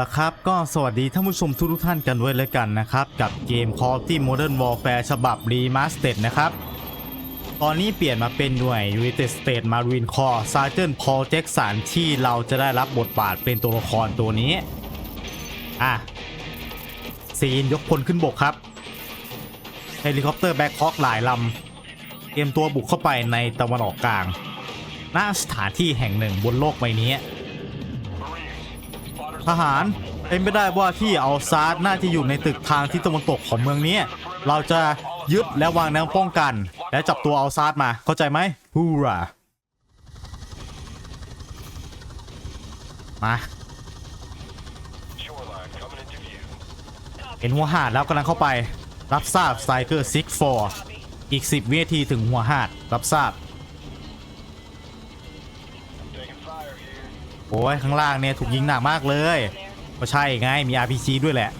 ละครับก็สวัสดีท่านผู้ชมทุกท่านกันด้วยเลยกันนะครับ กับเกม Call of Duty Modern Warfare ฉบับ Remastered นะครับ ตอนนี้เปลี่ยนมาเป็นหน่วย United States Marine Corps Sergeant Paul Jackson ที่เราจะได้รับบทบาทเป็นตัวละครตัวนี้ อะ ซีนยกพลขึ้นบกครับ เฮลิคอปเตอร์แบ็คฮอคหลายลำเตรียมตัวบุกเข้าไปในตะวันออกกลางณสถานที่แห่งหนึ่งบนโลกใบนี้ ทหารเป็นไม่ได้ว่าที่เอาซาร์ดน่าจะอยู่ในตึกทางที่ตะวันตกของเมืองนี้ เราจะยึดและวางแนวป้องกัน และจับตัวเอาซาร์ดมาเข้าใจไหมฮูรามาเห็นหัวหาดแล้วกำลังเข้าไป รับทราบไซเกอร์ซิกฟอร์อีก 10วินาทีถึงหัวหาด รับทราบ โอ้ยข้างล่างเนี่ยถูกยิงหนักมากเลยก็ใช่ไงมี RPG ด้วยแหละ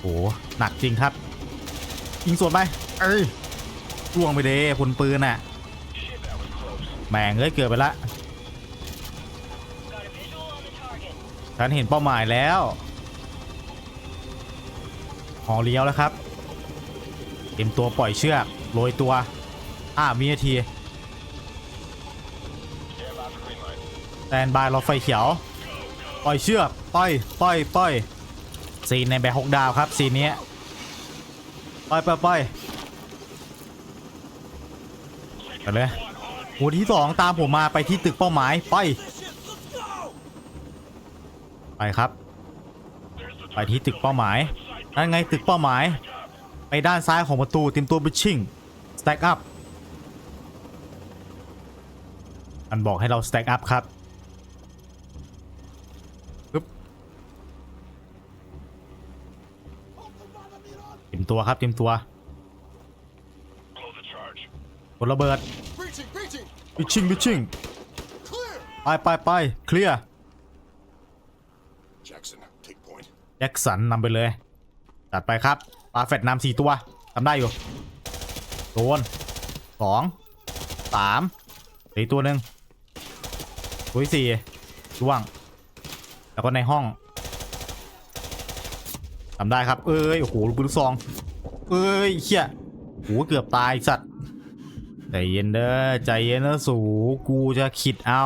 โอ้หนักจริงครับ ยิงสวนไป เอ้ยร่วงไปเด้พลปืนน่ะแม่งเอ้ยเกิดไปละฉันเห็นเป้าหมายแล้วหอเลี้ยวแล้วครับ เตรียมตัวปล่อยเชือกโรยตัว อ่ามีนาที แตนบายรอไฟเขียว ปล่อยเชือก ปล่อยปล่อยปล่อยซีนในแบกฮกดาวครับซีนนี้ปล่อยปล่อยปล่อยไปเลยหัวที่สองตามผมมาไปที่ตึกเป้าหมายไปไปครับ ไปที่ตึกเป้าหมายนั่นไงตึกเป้าหมาย ไปด้านซ้ายของประตูเตรียมตัวบิชชิ่งสแต็กอัพ มันบอกให้เราสแต็กอัพครับปึ๊บเตรียมตัวครับเตรียมตัว Close the charge. กดระเบิด Breaching, breaching! บิชชิ่งบิชชิ่ง Clear! ไปไปไปเคลียร์ Jackson, take point. แจ็คสันนำไปเลยจัดไปครับปาเฟตนำสี่ตัวทำได้อยู่โดนสองสามสี่ตัวหนึ่ง ตัวที่สี่ล่วง แล้วก็ในห้องทำได้ครับ เอ้ย โอ้โหลูกปืนลูกซอง เอ้ยเขี้ยโอ้โหเกือบตายสัตว์ ใจเย็นเด้อ ใจเย็นนะสู กูจะขิดเอา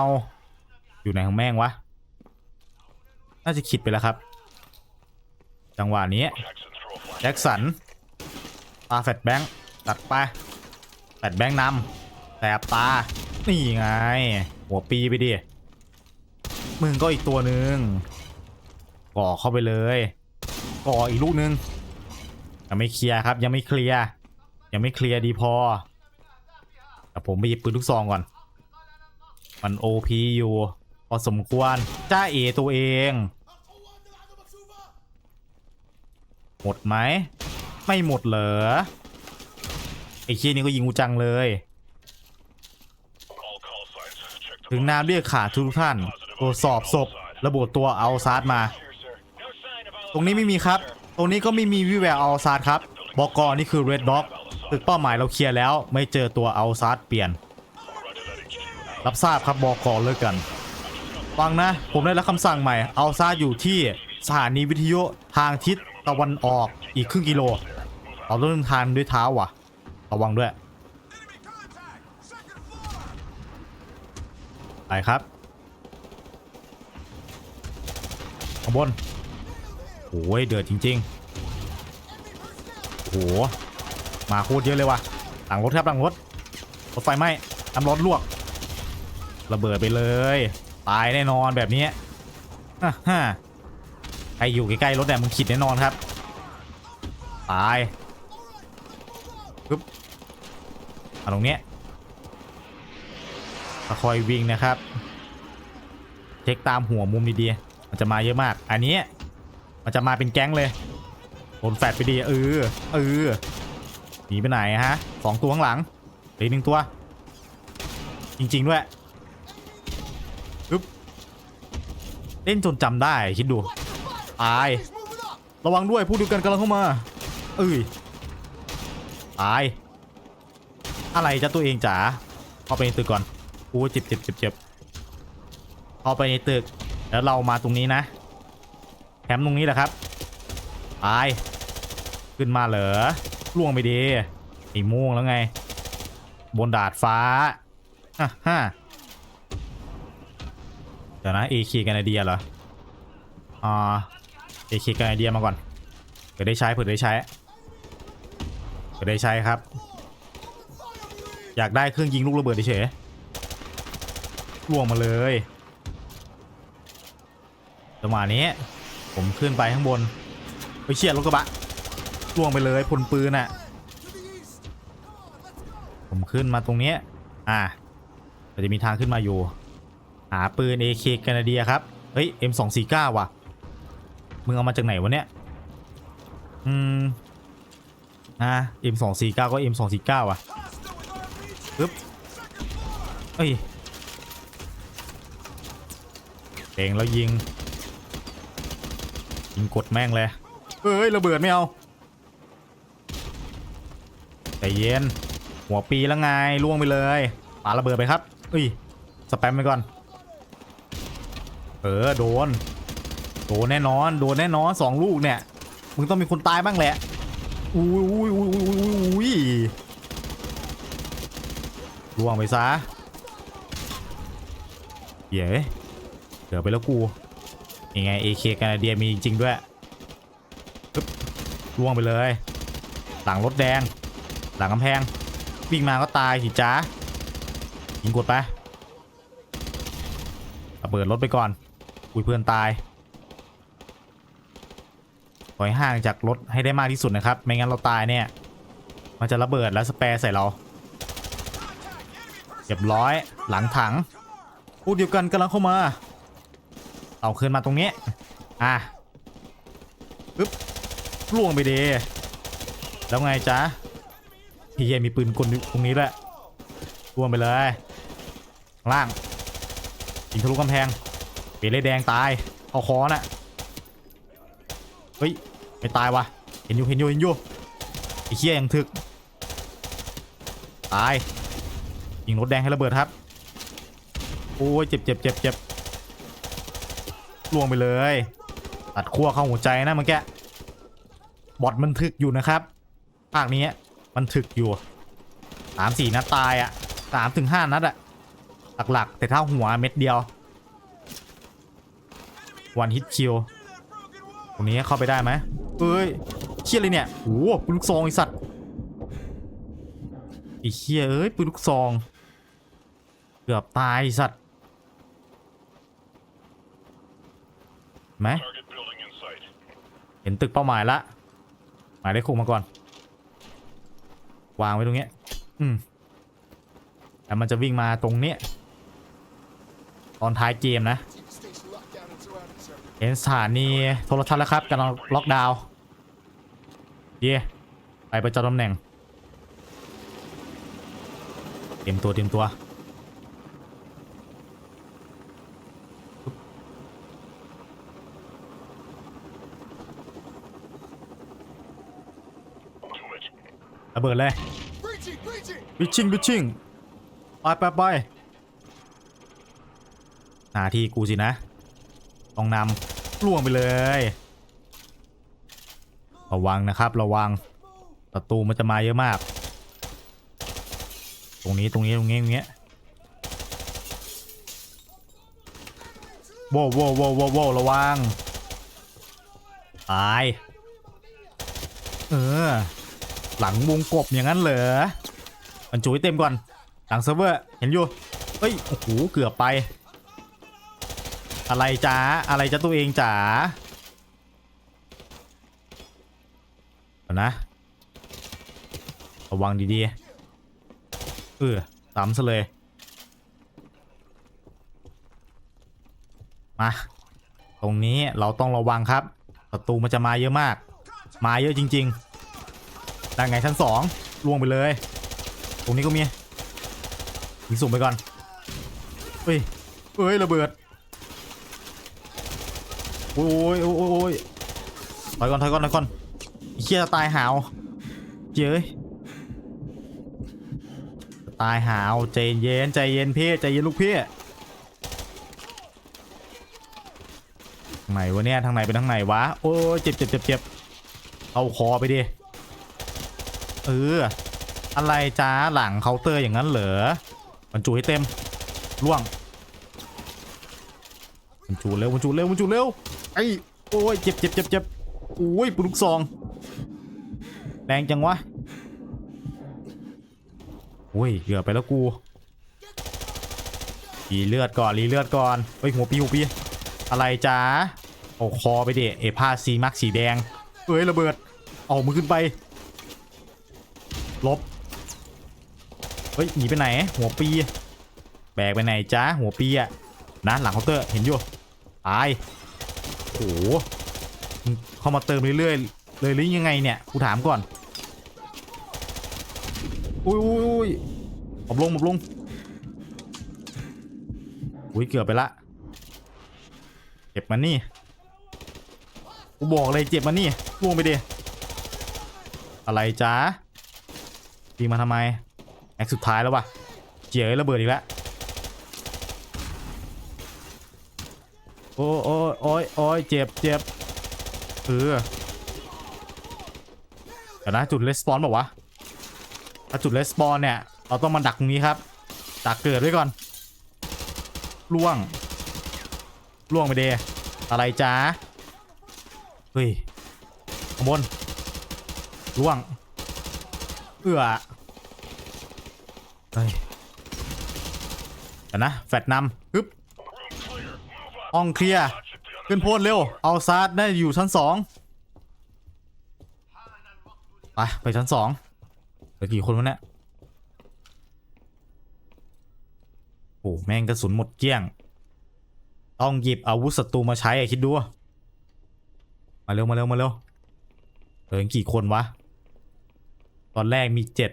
อยู่ไหนของแม่งวะ น่าจะขิดไปแล้วครับ จังหวะนี้ แจ็คสันปาแฟตแบงค์ตัดไป แฟตแบงค์นำแสบตา นี่ไง หัวปีไปดิ มึงก็อีกตัวหนึ่งก่อเข้าไปเลยก่ออีกลูกหนึงยังไม่เคลียร์ครับ ยังไม่เคลียร์ยังไม่เคลียร์ดีพอแต่ผมไปหยิบปืนลูกซองก่อน มันโอพีอยู่ พอสมควรจ้าเอตัวเอง หมดไหม ไม่หมดเหรอไอ้เคียนี่ก็ยิงกูจังเลย ถึงน้ำเรียกขาทุกท่าน ตรวจสอบศพ ระบุตัวเอาซาร์ดมา ตรงนี้ไม่มีครับ ตรงนี้ก็ไม่มีวิแววเอาซาร์ดครับบอกกนี่คือ Red Dog ตึกเป้าหมายเราเคลียร์แล้ว ไม่เจอตัวเอาซาร์ดเปลี่ยน รับทราบครับบอกอเลิกกันฟังนะ ผมได้รับคำสั่งใหม่ เอาซาร์ดอยู่ที่สถานีวิทยุทางทิศตะวันออกอีกครึ่งกิโลเราต้องเดินทางด้วยเท้าว่ะ ระวังด้วย ไปครับ ข้างบนโอ้ยเดือดจริงๆโอ้โหมาโคตรเยอะเลยว่ะหลังรถครับหลังรถรถไฟไหม้น้ำร้อนลวก ระเบิดไปเลย ตายแน่นอนแบบนี้ฮ่าฮ่าใครอยู่ใกล้ๆรถเนี่ยมึงขิดแน่นอนครับ ตายปึ๊บเอาตรงเนี้ยคอยวิ่งนะครับ เช็คตามหัวมุมดีๆ มันจะมาเยอะมาก อันนี้มันจะมาเป็นแก๊งเลยโดนแฟดไปดีเออเออหนีไปไหนฮะสองตัวข้างหลังเหลืออกหนึ่งตัว จริง ๆ ด้วยปึ๊บเล่นจนจำได้คิดดูตายระวังด้วยผู้ดูกันกำลังเข้ามา เอ้ยตาย อะไรจะตัวเองจ๋าเข้าไปในตึกก่อนกูเจ็บเจ็บเจ็บเจ็บเข้าไปในตึก แล้วเรามาตรงนี้นะแคมป์ตรงนี้แหละครับไปขึ้นมาเหรอล่วงไปดีไอ้ม่วงแล้วไง บนดาดฟ้าฮ่าเดี๋ยวนะเอคีกันไอเดียเหรออ่าเอคีกันไอเดียมาก่อนเผื่อได้ใช้เผื่อได้ใช้เผื่อได้ใช้ครับ อยากได้เครื่องยิงลูกระเบิดเฉยล่วงมาเลย จังหวะนี้ ผมขึ้นไปข้างบนไปเชียรถกระบะล่วงไปเลยพลปืนอะ ผมขึ้นมาตรงเนี้ยอ่ามันจะมีทางขึ้นมาอยู่ หาปืน AK แคนาเดียครับ เฮ้ย M249 ว่ะ มึงเอามาจากไหนวะเนี่ย อืม อ่า M249 ก็ M249 ว่ะปึ๊บเฮ้ยเก่งแล้วยิง ยิงกดแม่งเลยเอ้ยระเบิดไม่เอาใจเย็น หัวปีแล้วไงล่วงไปเลยปาระเบิดไปครับอุ้ยสแปมไปก่อน เออโดน โดนแน่นอน โดนแน่นอนสองลูกเนี่ย มึงต้องมีคนตายบ้างแหละ อุ้ยอุ้ยอุ้ยอุ้ยอุ้ยอุ้ยล่วงไปซะเย้เดี๋ยวไปแล้วกู ยังไง AK แคนาเดียมีจริงด้วยล่วงไปเลย หลังรถแดง หลังกำแพง วิ่งมาก็ตายสิจ้ายิงกดไประเบิดรถไปก่อนคุยเพื่อนตายถอยห่างจากรถให้ได้มากที่สุดนะครับ ไม่งั้นเราตายเนี่ย มันจะระเบิดแล้วสเปรย์ใส่เราเรียบร้อยหลังถังพูดเดียวกันกำลังเข้ามา เอาขึ้นมาตรงนี้ อะปึ๊บล่วงไปเดแล้วไงจ๊ะพี่เยมีปืนกลตรงนี้ด้วยรวมไปเลยล่างยิงทะลุกำแพงเปเลยแดงตายเอาคอน่ะเฮ้ยไม่ตายวะเห็นอยู่เห็นอยู่เห็นอยู่ไอ้เคี้ยยังถึกตายยิงรถแดงให้ระเบิดครับโอ้ยเจ็บเจ็บเจ็บเจ็บ ล่วงไปเลย ตัดขั้วเข้าหัวใจนะเมื่อกี้บอดมันถึกอยู่นะครับภาคนี้มันถึกอยู่สามสี่นัดตายอะสามถึงห้านัดอะหลักๆ แต่ถ้าหัวเม็ดเดียววันฮิตคิวตรงนี้เข้าไปได้ไหมเอ้ยเชี่ยเลยเนี่ยโอ้หปืนลูกซองไอสัตว์ไอเชี่ยเอ้ยปืนลูกซอง เกือบตายสัตว์เห็น ไหมเห็นตึกเป้าหมายละหมายได้คุกมาก่อน วางไว้ตรงเนี้ย อืมแต่มันจะวิ่งมาตรงเนี้ยตอนท้ายเกมนะ เห็นสถานีโทรทัศน์แล้วครับกำลังล็อกดาวน์เย่ไปประจำตำแหน่งเตรียมตัวเตรียมตัว To it. ระ เบิดเลย Breaching! Breaching! วิชชิงวิชชิงไปไปไปหน้าที่กูสินะ ต้องนำล่วงไปเลย ระวังนะครับระวังศัตรูมันจะมาเยอะมาก ตรงนี้ตรงนี้ตรงนี้ตรงนี้โว้วโว้วโว้วโว้วโว้วระวังตายเออ หลังวงกบอย่างนั้นเหรอมันจุยเต็มก่อน หลังเซิร์ฟเวอร์เห็นอยู่เฮ้ยโอ้โหเกือบไป อะไรจ้าอะไรจ้าตัวเองจ๋าเดี๋ยวนะ ระวังดีๆเออซ้ำซะเลย มา ตรงนี้เราต้องระวังครับศัตรูมันจะมาเยอะมาก มาเยอะจริง ๆ ด้านไงชั้นสองล่วงไปเลย ตรงนี้ก็มียิงสุ่มไปก่อนเฮ้ยเฮ้ยระเบิดโอ้ยโอ้ยโอ้ยโอ้ยถอยก่อนถอยก่อนถอยก่อนเชี่ยจะตายหาวเจ้ยตายหาวใจเย็นใจเย็นพี่ใจเย็นลูกพี่ไหนวะเนี่ยทางไหนไปทางไหนวะโอ้ยเจ็บเจ็บเจ็บเจ็บเอาคอไปดิ เออ อะไรจ้าหลังเคาน์เตอร์อย่างนั้นเหรอบรรจุให้เต็มล่วงบรรจุเร็วบรรจุเร็วบรรจุเร็วไอ้โอ้ยเจ็บเจ็บเจ็บเจ็บโอ้ยปืนลูกซองแรงจังวะโอ้ยเหลือไปแล้วกูรีเลือดก่อนรีเลือดก่อนเฮ้ยหัวปีหัวปีอะไรจ้าเอาคอไปดิเอผ้าซีมักสีแดงเอ้ยระเบิดเอามือขึ้นไป ลบ เฮ้ยหนีไปไหน หัวปี แบกไปไหนจ้าหัวปีอะนะหลังเคาน์เตอร์เห็นอยู่ตายโอ้โหเข้ามาเติมเรื่อยๆเลยหรือยังไงเนี่ยกูถามก่อนอุ้ยอุ้ยอุ้ยหมอบลงหมอบลงอุ้ยเกือบไปละเจ็บมันนี่กูบอกเลยเจ็บมันนี่ล่วงไปดิอะไรจ้า ยิงมาทำไมแอคสุดท้ายแล้ววะเจี๋ยระเบิดอีกแล้วโอ้โอ้ยโอ้ยโอ้ยเจ็บเจ็บเออเดี๋ยวนะจุดเลสปอนบอกวะถ้าจุดเลสปอนเนี่ย เราต้องมาดักตรงนี้ครับ ดักเกิดไว้ก่อนล่วงล่วงไปเดอะไรจ้าเฮ้ยขบวนล่วง เอื้อเฮ้ยเดี๋ยวนะ แฟดนำฮึบห้องเคลียร์ขึ้นโพดเร็ว เอาซาร์ดได้อยู่ชั้นสองไปไปชั้นสองเหลือกี่คนวะเนี่ยโอ้แม่งกระสุนหมดเกลี้ยง ต้องหยิบอาวุธศัตรูมาใช้อะคิดดู มาเร็วมาเร็วมาเร็วเหลือกี่คนวะ ตอนแรกมีเจ็ด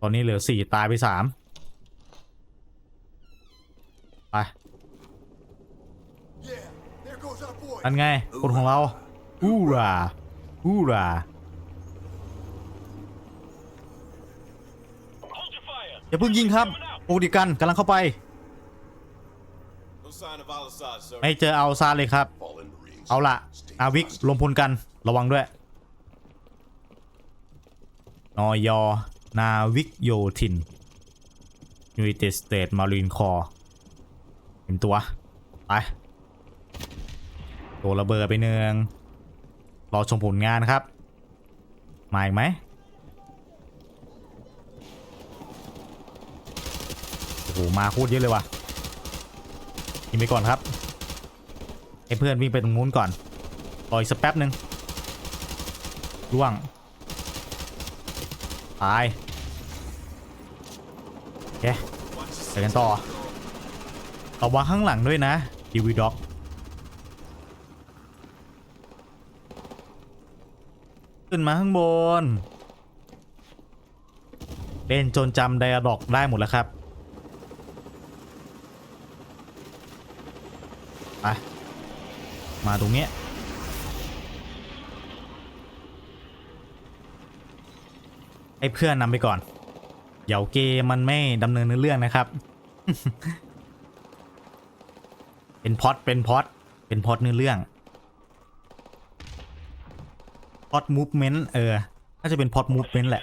ตอนนี้เหลือสี่ตายไปสามไปอันไงคนของเราฮูราฮูราอย่าเพิ่งยิงครับปกติกันกำลังเข้าไป ไม่เจอเอาซาเลยครับ เอาละอาวิกลมพลกันระวังด้วย นอยอ นาวิกโยธินยู i เต็ดสเตทมารีนคอเห็นตัว ไป ตัวระเบิดไปหนึ่งรอชมผลงานครับ มาอีกไหมโอ้โห มาโคตรเยอะเลยว่ะยิงไปก่อนครับ ให้เพื่อนวิ่งไปตรงนู้นก่อนรออีกสักแป๊บหนึ่งล่วง ตายโอเคไปกันต่อระวังข้างหลังด้วยนะดีวีด็อกขึ้นมาข้างบนเล่นจนจำไดอะดอกได้หมดแล้วครับไปมาตรงเนี้ย ให้เพื่อนนำไปก่อนเดี๋ยวเกมมันไม่ดำเนินเรื่องนะครับ เป็นพอดเป็นพอดเป็นพอดเนื้อเรื่องพอดมูฟเมนต์เออน่าจะเป็นพอดมูฟเมนต์แหละ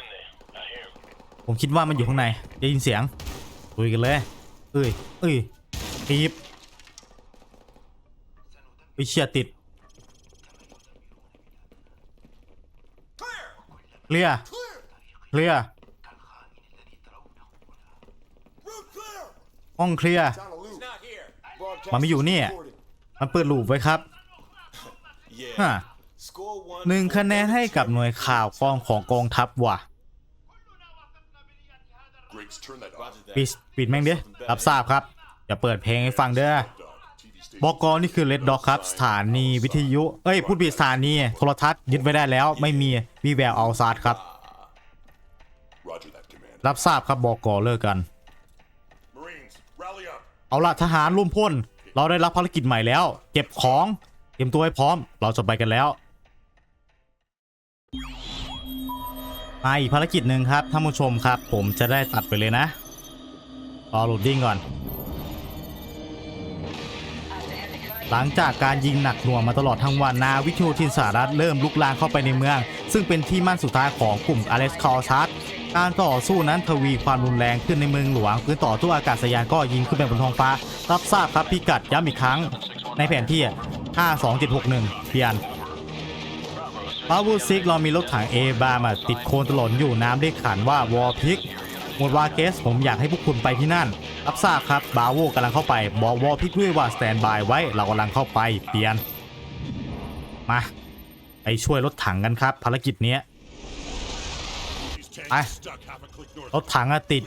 ผมคิดว่ามันอยู่ข้างในได้ยินเสียงคุยกันเลย เอ้ยเอ้ยทีบไอเชียติดเคลียร์ Clear. เคลียร์ Room clear. ห้องเคลียร์ Down a loop. Not here. Broadcast มันไม่อยู่นี่ recorded. มันเปิดลูปไว้ครับ Yeah. ฮะ Score one. หนึ่งคะแนนให้กับหน่วยข่าวกองของกองทัพว่ะ Griggs, turn that off. Roger that. ปิดปิดแม่งดิรับทราบครับ อย่าเปิดเพลงให้ฟังเด้อ Dog. TV station. บอกอนี่คือเลดด็อกครับ สถานีวิทยุ เอ้ยพูดผิดสถานีโทรทัศน์ยึดไว้ได้แล้ว ไม่มีวีแววเอาซาร์ครับ Roger that, Commander. รับทราบครับบอกอเลิกกัน Marines, rally up. เอาละทหารร่วมพลเราได้รับภารกิจใหม่แล้ว เก็บของ เตรียมตัวให้พร้อม เราจะไปกันแล้วมาอีกภารกิจหนึ่งครับท่านผู้ชมครับ ผมจะได้ตัดไปเลยนะรอโหลดดิ้งก่อน หลังจากการยิงหนักหน่วงมาตลอดทั้งวันนาวิกโยธินสหรัฐเริ่มลุกลามเข้าไปในเมือง ซึ่งเป็นที่มั่นสุดท้ายของกลุ่มอเลสคอร์ชัด การต่อสู้นั้นทวีความรุนแรงขึ้นในเมืองหลวงพื้นต่อสู้อากาศยานก็ยิงขึ้นไปบนท้องฟ้า รับทราบครับพิกัดย้ำอีกครั้ง ในแผนที่ 52761เพียนพาวเวอร์ซิกเรามีรถถังเอบามาติดโคลนถนนอยู่น้ำได้ขันว่าวอลพิกหมดวาเกสผมอยากให้พวกคุณไปที่นั่น รับทราบครับบาโวกำลังเข้าไปบอกวอลพิกด้วยว่าสแตนบายไว้เรากำลังเข้าไปเปลี่ยนมาไปช่วยรถถังกันครับ ภารกิจเนี้ย These tanks Aye. are stuck half a click north. รถถังอะติด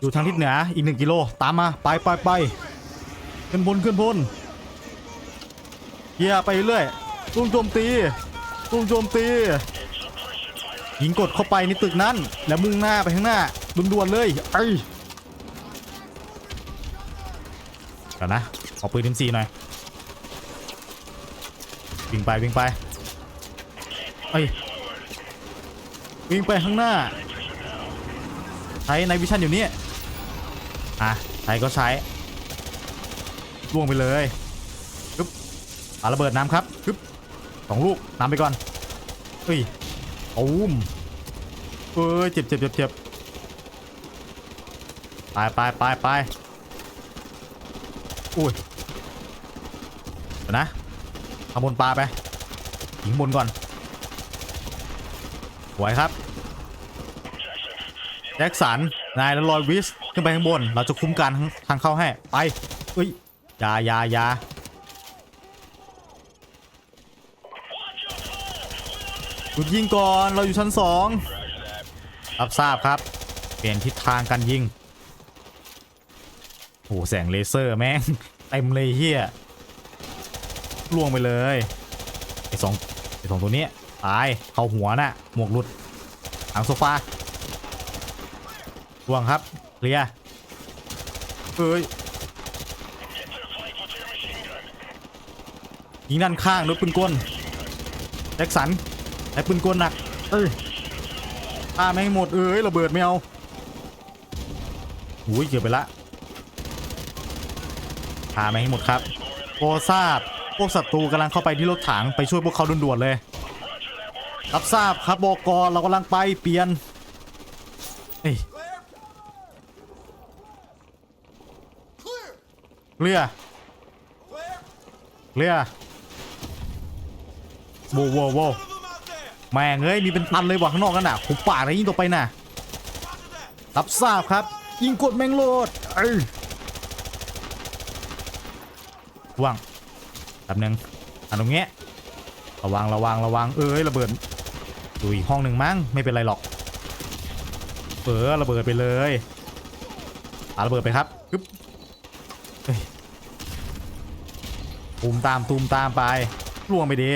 อยู่ทางทิศเหนืออีกหนึ่งกิโลตามมาไปไปไปขึ้นบนขึ้นบนเฮียไปเรื่อยตุ้งโจมตีตุ้งโจมตียิงกดเข้าไปในตึกนั้น แล้วมุ่งหน้าไปข้างหน้าด่วนๆเลยไอ้ก่อนนะเอาปืน M4 หน่อยวิ่งไปวิ่งไปเอ้ย วิ่งไปข้างหน้า ใช้ในวิชั่นอยู่นี่อะใช้ก็ใช้ล่วงไปเลยปึ๊บปาระเบิดน้ำครับปึ๊บสองลูกน้ำไปก่อนเฮ้ยตูมเอ้ยเจ็บเจ็บเจ็บเจ็บไปไปไปไปอุ้ยเดี๋ยวนะขบนปลาไปหิงบนก่อนสวยครับ จ็คสัน นายและลอยวิสขึ้นไปข้างบน เราจะคุ้มกันทางทางเข้าให้ ไปเอ้ยยายายาหยุดยิงก่อน เราอยู่ชั้นสองรับทราบครับ เปลี่ยนทิศทางการยิงโอ้แสงเลเซอร์แม่งเต็มเลยเฮียล่วงไปเลยไอสองไอสองตัวนี้ตาย เข้าหัวน่ะหมวกหลุดหางโซฟา วงครับเคลียร์เอ้ยยิงด้านข้างด้วยปืนกลแจ็คสันใช้ปืนกลหนักเอ้ยฆ่าไม่ให้หมดเอ้ยระเบิดไม่เอาอุ้ยเกือบไปละฆ่าไม่ให้หมดครับโปรทราบพวกศัตรูกำลังเข้าไปที่รถถังไปช่วยพวกเขาด่วนๆเลย รับทราบครับบอกรเรากำลังไปเปลี่ยน เคลียร์ Clear! เคลียร์โว้วโว้วโว้ว One of them out there! แม่งเอ้ยมีเป็นตันเลยว่ะข้างนอกกันน่ะผมปากเลยยิงต่อไปน่ะ Roger that! รับทราบครับ ยิงกดแมงโลดเอ้ยว่างแบบนึงอันตรงเงี้ยระวังระวังระวังเอ้ยระเบิดอยู่อีกห้องหนึ่งมั้งไม่เป็นไรหรอกเออระเบิดไปเลยปาระเบิดไปครับปึ๊บเฮ้ย ตูมตามตูมตามไปล่วงไปดี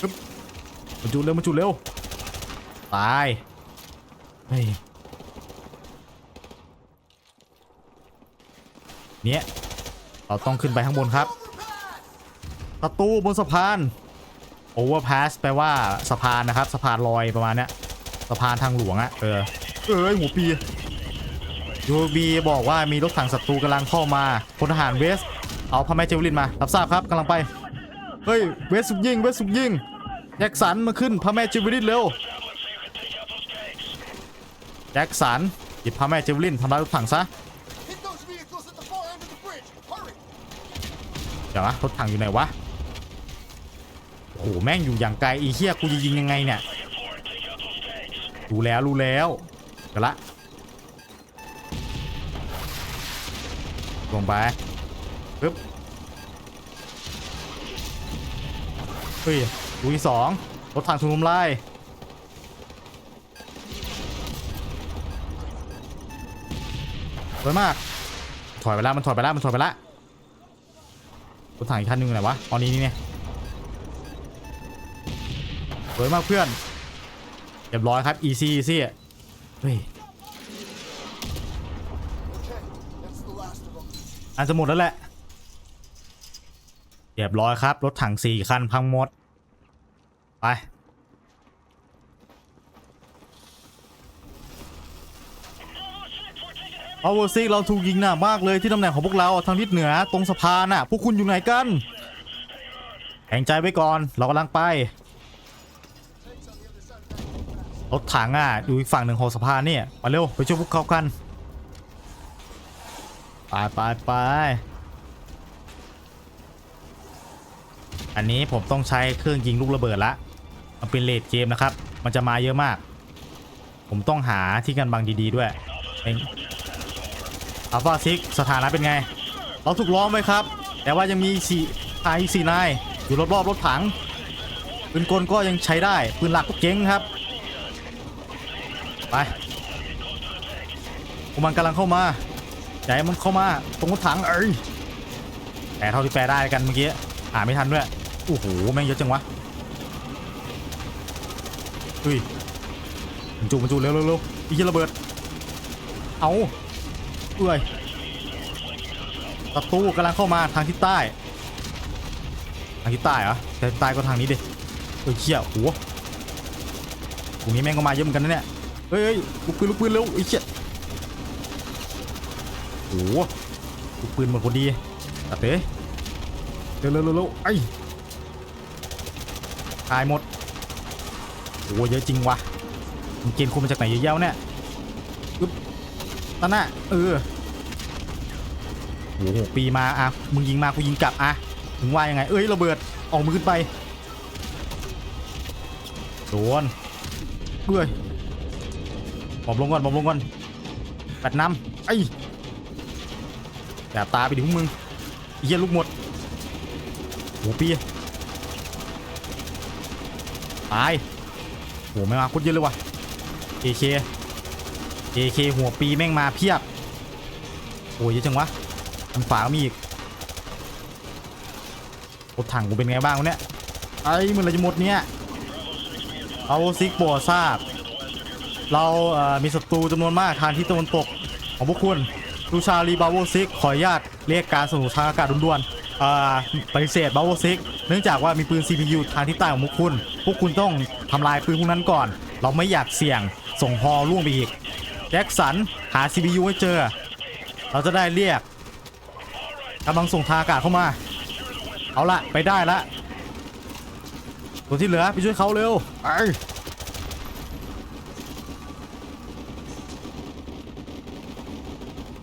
ปึ๊บมาจุดเร็วมาจุดเร็วตายเฮ้ยเนี่ยเราต้องขึ้นไปข้างบนครับประตูบนสะพาน overpass แปลว่าสะพานนะครับ สะพานลอยประมาณเนี้ยสะพานทางหลวงอะเออเอ้ยหัวปียูบีบอกว่ามีรถถังศัตรูกำลังเข้ามาพลทหารเวส เอาพระแม่เจวลินมารับทราบครับกำลังไป เฮ้ยเวสสุกยิงเวสสุกยิงแจ็คสันมาขึ้นพระแม่เจวลินเร็วแจ็คสันหยิบพระแม่เจวลินทำลายรถถังซะ Hit those vehicles at the far end of the bridge! Hurry! เดี๋ยวนะรถถังอยู่ไหนวะโอ้โหแม่งอยู่อย่างไกลอีเหี้ยกูจะยิงยังไงเนี่ยรู้แล้วรู้แล้วเดี๋ยวละลงไป เฮ้ยดูที่สองรถถังถูกทำลายสวยมาก ถอยไปแล้วมันถอยไปแล้วมันถอยไปแล้วรถถังอีกคันหนึงอยู่ไหนวะตอนนี้นี่เนี่ยสวยมากเพื่อนเรียบร้อยครับ easy easy เฮ้ยอันจะหมดแล้วแหละ รียบร้อยครับ รถถังสี่คันพังหมด ไป เอาเวอร์ซิกเราถูกยิงหนักมากเลยที่ตำแหน่งของพวกเราทางทิศเหนือตรงสะพานน่ะ พวกคุณอยู่ไหนกันแข็งใจไว้ก่อน เรากำลังไป รถถังอะอยู่อีกฝั่งหนึ่งของสะพานเนี่ยมาเร็ว ไปช่วยพวกเขากัน ไปไปไป อันนี้ผมต้องใช้เครื่องยิงลูกระเบิดละมันเป็นเลดเกมนะครับ มันจะมาเยอะมาก ผมต้องหาที่กันบังดีๆด้วยอัลฟาซิกสถานะเป็นไง เราถูกล้อมไว้ครับ แต่ว่ายังมีสี่ทายสี่นายอยู่รอบๆรถถังปืนกลก็ยังใช้ได้ปืนหลักก็เจ๊งครับ ไปพวกมันกำลังเข้ามาใหญ่มันเข้ามาตรงรถถังเอ้ยแต่เท่าที่แปลได้กันเมื่อกี้หาไม่ทันด้วย โอ้โห แม่งเยอะจังวะเฮ้ยมันจูมันจูเร็วเร็วเร็วอีกทีระเบิด เอาเอ้ยศัตรูกำลังเข้ามาทางทิศใต้ ทางทิศใต้เหรอแต่ทิศใต้ก็ทางนี้ดิเฮ้ยเชี่ยโอ้โหตรงนี้แม่งก็มาเยอะเหมือนกันนะเนี่ย เฮ้ยลูกปืนลูกปืนเร็วไอ้เชี่ยโอ้โหลูกปืนหมดพอดีตัดเต้เร็วเร็วเร็วเร็วไอ้ ตายหมดโอ้โหเยอะจริงวะมันเกณฑ์คุมมาจากไหนเยอะแยะเนี่ยอึ๊บนั่นน่ะเออโอ้โหปีมาอะมึงยิงมากูยิงกลับอะมึงว่ายังไง เอ้ยระเบิดออกมือขึ้นไปโดนเอ้ยหมอบลงก่อนหมอบลงก่อนแปดน้ำไอ้แอบตาไปดิพวกมึงเหี้ยลูกหมดโหปี ตายโหไม่มาคตรเยอะเลยว่ะ AK AK หัวปีแม่งมาเพียบโอ้ยเยอะจังวะทางฝาก็มีอีกรถถังกูเป็นไงบ้างวะเนี่ยไอ้มึงอะไรจะหมดเนี่ยเอาซิกโบทราบ เราเอ่อมีศัตรูจำนวนมากทางที่ตะวันตกของพวกคุณดูชาลีบาโวซิกขออนุญาตเรียกการสนุนทางอากาศด่วนๆเอ่อปฏิเสธบาโวซิก เนื่องจากว่ามีปืน CPU ทางทิศใต้ของพวกคุณ พวกคุณต้องทำลายปืนพวกนั้นก่อน เราไม่อยากเสี่ยงส่งฮอล่วงไปอีก แจ็คสันหา CPU ให้เจอ เราจะได้เรียกกำลังส่งทางอากาศเข้ามา เอาละไปได้ละตัวที่เหลือไปช่วยเขาเร็วไป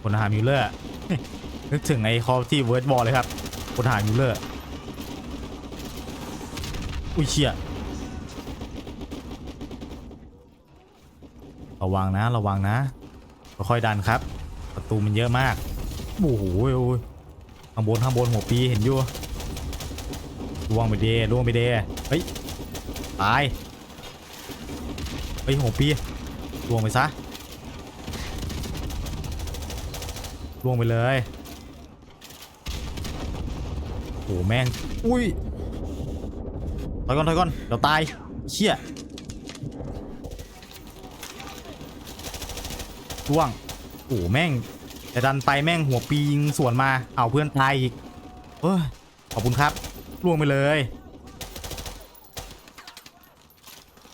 พลทหารมิลเลอร์นึกถึงไอ้คอที่เวิร์ดบอลเลยครับพลทหารมิลเลอร์ อุ้ยเชี่ยระวังนะระวังนะค่อยๆดันครับ ประตูมันเยอะมากโอ้โหโอ้ยข้างบนข้างบนหัวปีเห็นอยู่ล่วงไปเดล่วงไปเดเฮ้ยตายเฮ้ยหัวปีล่วงไปซะล่วงไปเลยโอ้แม่งอุ้ย ถอยก่อนถอยก่อนเดี๋ยวตายเชี่ยล่วงโอ้แม่งแต่ดันไปแม่งหัวปีงสวนมาเอาเพื่อนตายอีกเอ้ยขอบคุณครับล่วงไปเลย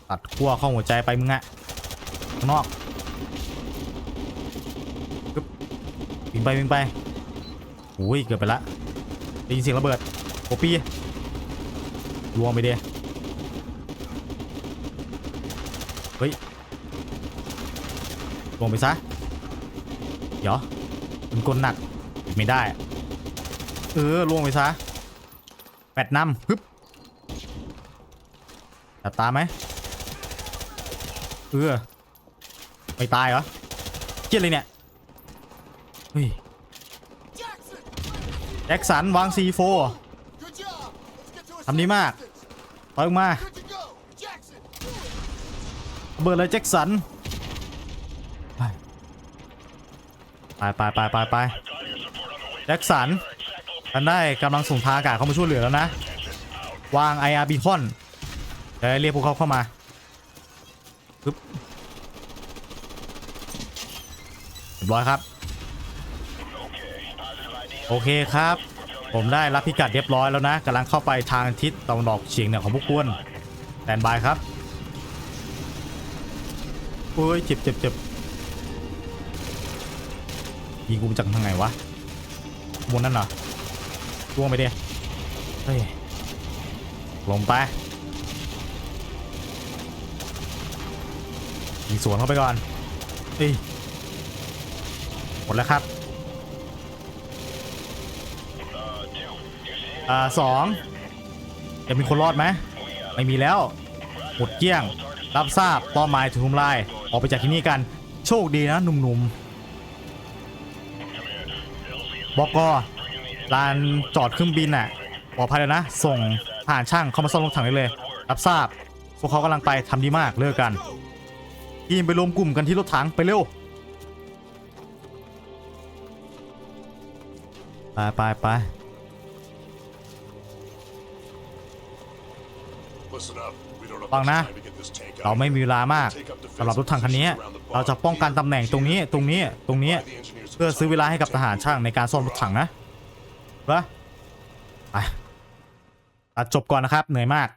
ตัดขั้วเข้าหัวใจไปมึงอะข้างนอกวิ่งไปวิ่งไปโอ้ยเกือบไปละได้ยินเสียงระเบิดโอปี้ ลวงไปเดียเฮ้ยลวงไปซะ เดี๋ยวมันกลหนักไม่ได้ เออลวงไปซะแปดน้ำฮึบจับตาไหมเออไม่ตายเหรอเจี๊ยเลยเนี่ยเฮ้ยแจ็คสันวาง C4 Good job. Let's get to a ทำดีมาก ปล่อยออกมา Good to go. Jackson. ระเบิดเลยแจ็คสันไปไปไปไปไปแจ็คสันกันได้กำลังส่งทางอากาศเข้ามาช่วยเหลือแล้วนะ วาง IR Beacon เดี๋ยวเรียกพวกเขาเข้ามาปึ๊บเรียบร้อยครับ โอเคครับ ผมได้รับพิกัดเรียบร้อยแล้วนะกำลังเข้าไปทางทิศตะวันออกเฉียงเหนือของพวกคุณแตนบายครับโอ้ยเจ็บเจ็บเจ็บยิงกูมาจากทางไหนวะบนนั่นเหรอล่วงไปดิเฮ้ยลงไปยิงสวนเข้าไปก่อนเอ้ยหมดแล้วครับ อ่าสองจะมีคนรอดไหมไม่มีแล้วหมดเกลี้ยง รับทราบเป้าหมายถูกทำลายออกไปจากที่นี่กัน โชคดีนะหนุ่มๆบอกกลานจอดเครื่องบินน่ะปลอดภัยแล้วนะ ส่งทหารช่างเข้ามาซ่อมรถถังได้เลย รับทราบ พวกเขากำลังไปทำดีมากเลิกกันทีมไปรวมกลุ่มกันที่รถถังไปเร็วไปไปไป ฟัง much นะ time to get this tank เรา out. ไม่มีเวลามากสำหรับรถถังคันนี้ เราจะป้องกันตำแหน่งตรงนี้ตรงนี้ตรงนี้เพื่อซื้อเวลาให้กับทหารช่างในการซ่อมรถถังนะเหรอไปตัดจบก่อนนะครับเหนื่อยมาก